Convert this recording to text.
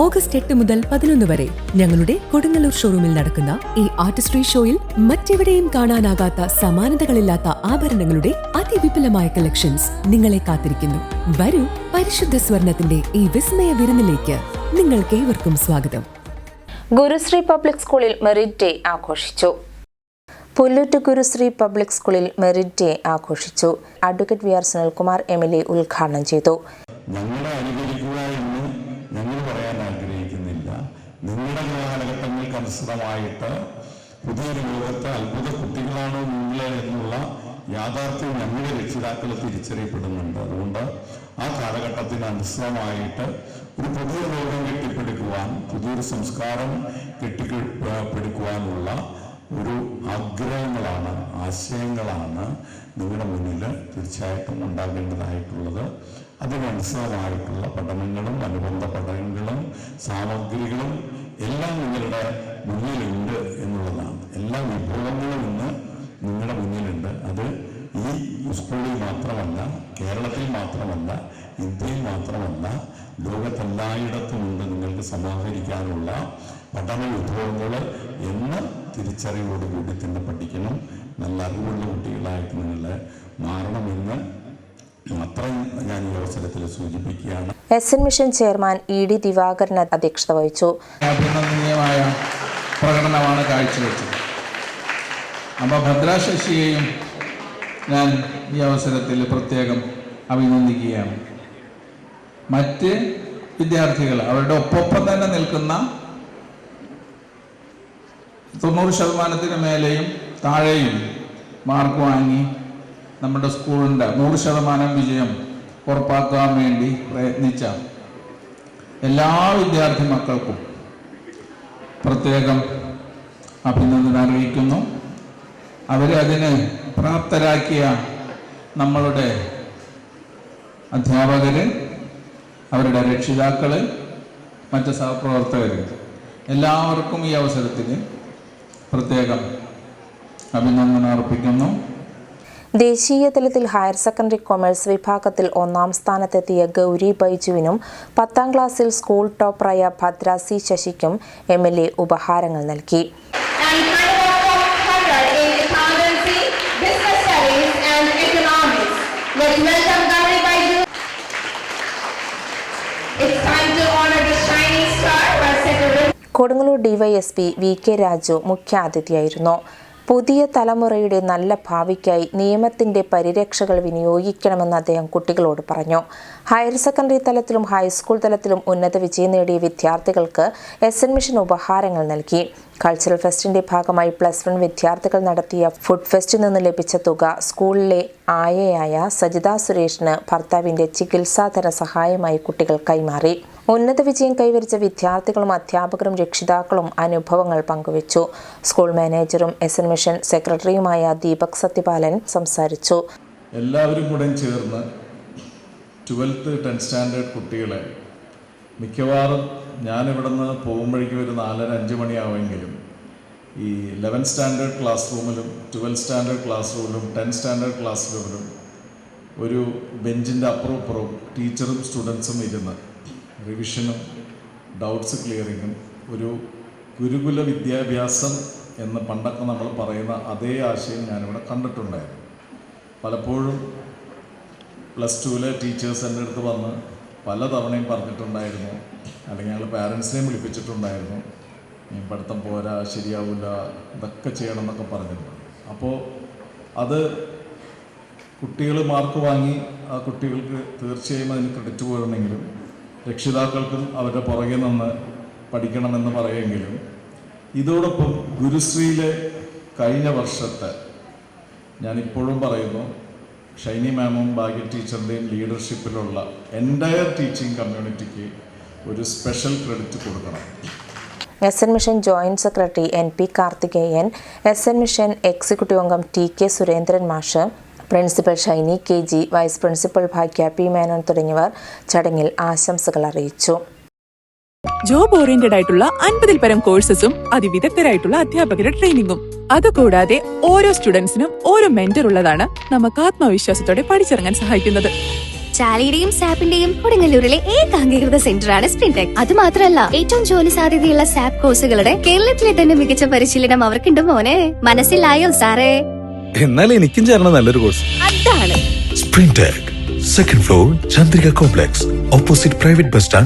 August എട്ട് മുതൽ പതിനൊന്ന് വരെ ഞങ്ങളുടെ കൊടുങ്ങല്ലൂർ ഷോറൂമിൽ നടക്കുന്ന ഈ ആർട്ടിസ്ട്രി ഷോയിൽ മറ്റെവിടെയും കാണാനാകാത്ത സമാനതകളില്ലാത്ത ആഭരണങ്ങളുടെ അതിവിപുലമായ കളക്ഷൻസ് നിങ്ങളെ കാത്തിരിക്കുന്നു. വരൂ പരിശുദ്ധ സ്വർണത്തിന്റെ ഈ വിസ്മയ വിരുന്നിലേക്ക് നിങ്ങൾക്ക് ഏവർക്കും സ്വാഗതം. ഗുരുശ്രീ പബ്ലിക് സ്കൂളിൽ മെറിറ്റ് ഡേ ആഘോഷിച്ചു. പുല്ലൂറ്റ് ഗുരുശ്രീ പബ്ലിക് സ്കൂളിൽ മെറിറ്റ് ഡേ ആഘോഷിച്ചു. Advocate V R Sunilkumar M L A ഉദ്ഘാടനം ചെയ്തു. നിങ്ങളുടെ കാലഘട്ടങ്ങൾക്ക് അനുസൃതമായിട്ട് പുതിയൊരു ലോകത്ത് അത്ഭുത കുട്ടികളാണോ നിങ്ങൾ എന്നുള്ള യാഥാർത്ഥ്യം ഞങ്ങളുടെ രക്ഷിതാക്കൾ തിരിച്ചറിയപ്പെടുന്നുണ്ട്. അതുകൊണ്ട് ആ കാലഘട്ടത്തിന് അനുസൃതമായിട്ട് ഒരു പുതിയ ലോകം കെട്ടിപ്പടുക്കുവാൻ പുതിയൊരു സംസ്കാരം കെട്ടിപ്പടുക്കുവാനുള്ള ഒരു ആഗ്രഹങ്ങളാണ് ആശയങ്ങളാണ് നിങ്ങളുടെ മുന്നിൽ തീർച്ചയായിട്ടും ഉണ്ടാകേണ്ടതായിട്ടുള്ളത്. അതിനനുസൃതമായിട്ടുള്ള പഠനങ്ങളും അനുബന്ധ പഠനങ്ങളും സാമഗ്രികളും എല്ലാം നിങ്ങളുടെ മുന്നിലുണ്ട് എന്നുള്ളതാണ്. എല്ലാ വിഭവങ്ങളും ഇന്ന് നിങ്ങളുടെ മുന്നിലുണ്ട്. അത് ഈ സ്കൂളിൽ മാത്രമല്ല കേരളത്തിൽ മാത്രമല്ല ഇന്ത്യയിൽ മാത്രമല്ല ലോകത്തെല്ലായിടത്തുമുണ്ട് നിങ്ങൾക്ക് സമാഹരിക്കാനുള്ള പഠന വിഭവങ്ങൾ എന്ന് തിരിച്ചറിവോടുകൂടി തന്നെ പഠിക്കണം. നല്ല അറിവുള്ള കുട്ടികളായിട്ട് നിങ്ങൾ മാറണമെന്ന് മാത്രം ഞാൻ ഈ അവസരത്തിൽ സൂചിപ്പിക്കുകയാണ്. S N mission chairman E D Divakaran അധ്യക്ഷത വഹിച്ചു. പ്രകടനമാണ് കാഴ്ചവെച്ചത്. അപ്പോൾ ഭദ്രാശശിയെയും ഞാൻ ഈ അവസരത്തിൽ പ്രത്യേകം അഭിനന്ദിക്കുകയാണ്. മറ്റ് വിദ്യാർത്ഥികൾ അവരുടെ ഒപ്പൊപ്പം തന്നെ നിൽക്കുന്ന തൊണ്ണൂറ് ശതമാനത്തിന് മേലെയും താഴെയും മാർക്ക് വാങ്ങി നമ്മുടെ സ്കൂളിന്റെ നൂറ് ശതമാനം വിജയം ഉറപ്പാക്കാൻ വേണ്ടി പ്രയത്നിച്ച എല്ലാ വിദ്യാർത്ഥി മക്കൾക്കും പ്രത്യേകം അഭിനന്ദനം അറിയിക്കുന്നു. അവരെ അതിന് പ്രാപ്തരാക്കിയ നമ്മളുടെ അധ്യാപകർ അവരുടെ രക്ഷിതാക്കൾ മറ്റ് സഹപ്രവർത്തകർ എല്ലാവർക്കും ഈ അവസരത്തിൽ പ്രത്യേകം അഭിനന്ദനം അർപ്പിക്കുന്നു. ദേശീയ തലത്തിൽ ഹയർ സെക്കൻഡറി കൊമേഴ്സ് വിഭാഗത്തിൽ ഒന്നാം സ്ഥാനത്തെത്തിയ ഗൗരി ബൈജുവിനും പത്താം ക്ലാസ്സിൽ സ്കൂൾ ടോപ്പറായ ഭദ്ര സി ശശിക്കും എം എൽ എ ഉപഹാരങ്ങൾ നൽകി. Kodungallur DYSP V K Raju മുഖ്യാതിഥിയായിരുന്നു. പുതിയ തലമുറയുടെ നല്ല ഭാവിക്കായി നിയമത്തിന്റെ പരിരക്ഷകൾ വിനിയോഗിക്കണമെന്ന് അദ്ദേഹം കുട്ടികളോട് പറഞ്ഞു. ഹയർ സെക്കൻഡറി തലത്തിലും ഹൈസ്കൂൾ തലത്തിലും ഉന്നത വിജയം നേടിയ വിദ്യാർത്ഥികൾക്ക് എസ് എൻ മിഷൻ ഉപഹാരങ്ങൾ നൽകി. കൾച്ചറൽ ഫെസ്റ്റിന്റെ ഭാഗമായി പ്ലസ് വൺ വിദ്യാർത്ഥികൾ നടത്തിയ ഫുഡ് ഫെസ്റ്റിൽ നിന്ന് ലഭിച്ച തുക സ്കൂളിലെ ആയയായ സജിത സുരേഷിന് ഭർത്താവിന്റെ ചികിത്സാധന സഹായമായി കുട്ടികൾ കൈമാറി. ഉന്നത വിജയം കൈവരിച്ച വിദ്യാർത്ഥികളും അധ്യാപകരും രക്ഷിതാക്കളും അനുഭവങ്ങൾ പങ്കുവച്ചു. സ്കൂൾ മാനേജറും എസ് എൻ മിഷൻ സെക്രട്ടറിയുമായ ദീപക് സത്യപാലൻ സംസാരിച്ചു. എല്ലാവരും കൂടെ ചേർന്ന് ട്വൽത്ത് ടെൻത്ത് സ്റ്റാൻഡേർഡ് കുട്ടികളെ മിക്കവാറും ഞാനിവിടെ നിന്ന് പോകുമ്പോഴേക്കും ഒരു നാലര അഞ്ച് മണിയാവുമെങ്കിലും ഈ ലെവൻ സ്റ്റാൻഡേർഡ് ക്ലാസ് റൂമിലും ട്വൽത്ത് സ്റ്റാൻഡേർഡ് ക്ലാസ് റൂമിലും ടെൻത്ത് സ്റ്റാൻഡേർഡ് ക്ലാസ് റൂമിലും ഒരു ബെഞ്ചിന്റെ അപ്പുറം ഇപ്പുറവും ടീച്ചറും സ്റ്റുഡൻസും ഇരുന്ന് റിവിഷനും ഡൗട്ട്സ് ക്ലിയറിങ്ങും ഒരു ഗുരുകുല വിദ്യാഭ്യാസം എന്ന് പണ്ടൊക്കെ നമ്മൾ പറയുന്ന അതേ ആശയം ഞാനിവിടെ കണ്ടിട്ടുണ്ടായിരുന്നു. പലപ്പോഴും പ്ലസ് ടുവിലെ ടീച്ചേഴ്സ് എന്റെ അടുത്ത് വന്ന് പല തവണയും പറഞ്ഞിട്ടുണ്ടായിരുന്നു. അല്ലെങ്കിൽ ഞങ്ങൾ പാരൻസിനെയും വിളിപ്പിച്ചിട്ടുണ്ടായിരുന്നു. ഈ പഠിത്തം പോരാ ശരിയാവില്ല ഇതൊക്കെ ചെയ്യണം എന്നൊക്കെ പറഞ്ഞിട്ടുണ്ട്. അപ്പോൾ അത് കുട്ടികൾ മാർക്ക് വാങ്ങി ആ കുട്ടികൾക്ക് തീർച്ചയായും അതിന് ക്രെഡിറ്റ് പോരണമെങ്കിലും രക്ഷിതാക്കൾക്കും അവരുടെ പുറകെ നിന്ന് പഠിക്കണമെന്ന് പറയുമെങ്കിലും ഇതോടൊപ്പം ഗുരുശ്രീയിലെ കഴിഞ്ഞ വർഷത്തെ ഞാനിപ്പോഴും പറയുന്നു ഷൈനി മാമും ഭാഗ്യ ടീച്ചറിന്റെയും ലീഡർഷിപ്പിലുള്ള എന്റയർ ടീച്ചിങ് കമ്മ്യൂണിറ്റിക്ക് ഒരു സ്പെഷ്യൽ ക്രെഡിറ്റ് കൊടുക്കണം. S N mission joint secretary N P Karthikeyan S N mission executive അംഗം ടി കെ സുരേന്ദ്രൻ മാഷ് principal Shiny K G vice principal Bhagya P Menon തുടങ്ങിയവർ ചടങ്ങിൽ ആശംസകൾ അറിയിച്ചു. ജോബ് ഓറിയന്റഡ് ആയിട്ടുള്ള അൻപതിൽ പരം കോഴ്സസും അതിവിദഗ്ധരായിട്ടുള്ള അധ്യാപകരുടെ ട്രെയിനിങ്ങും അതുകൂടാതെ ഓരോ സ്റ്റുഡൻസിനും ഓരോ മെന്റർ ഉള്ളതാണ് നമുക്ക് ആത്മവിശ്വാസത്തോടെ പഠിച്ചിറങ്ങാൻ സഹായിക്കുന്നത്. ചാലിയുടെയും സാപ്പിന്റെയും കൊടുങ്ങല്ലൂരിലെ ഏകാംഗീകൃത സെന്ററാണ് സ്പ്രിൻടെക് അത് മാത്രമല്ല ഏറ്റവും ജോലി സാധ്യതയുള്ള സാപ്പ് കോഴ്സുകളുടെ കേരളത്തിലെ തന്നെ മികച്ച പരിശീലനം അവർക്കുണ്ട് മോനെ. മനസ്സിലായോ സാറേ? എന്നാൽ എനിക്കും ചേരണം നല്ലൊരു കോഴ്സ് അതാണ് Spring Tech, second floor, Chandrika Complex, opposite private bus stand.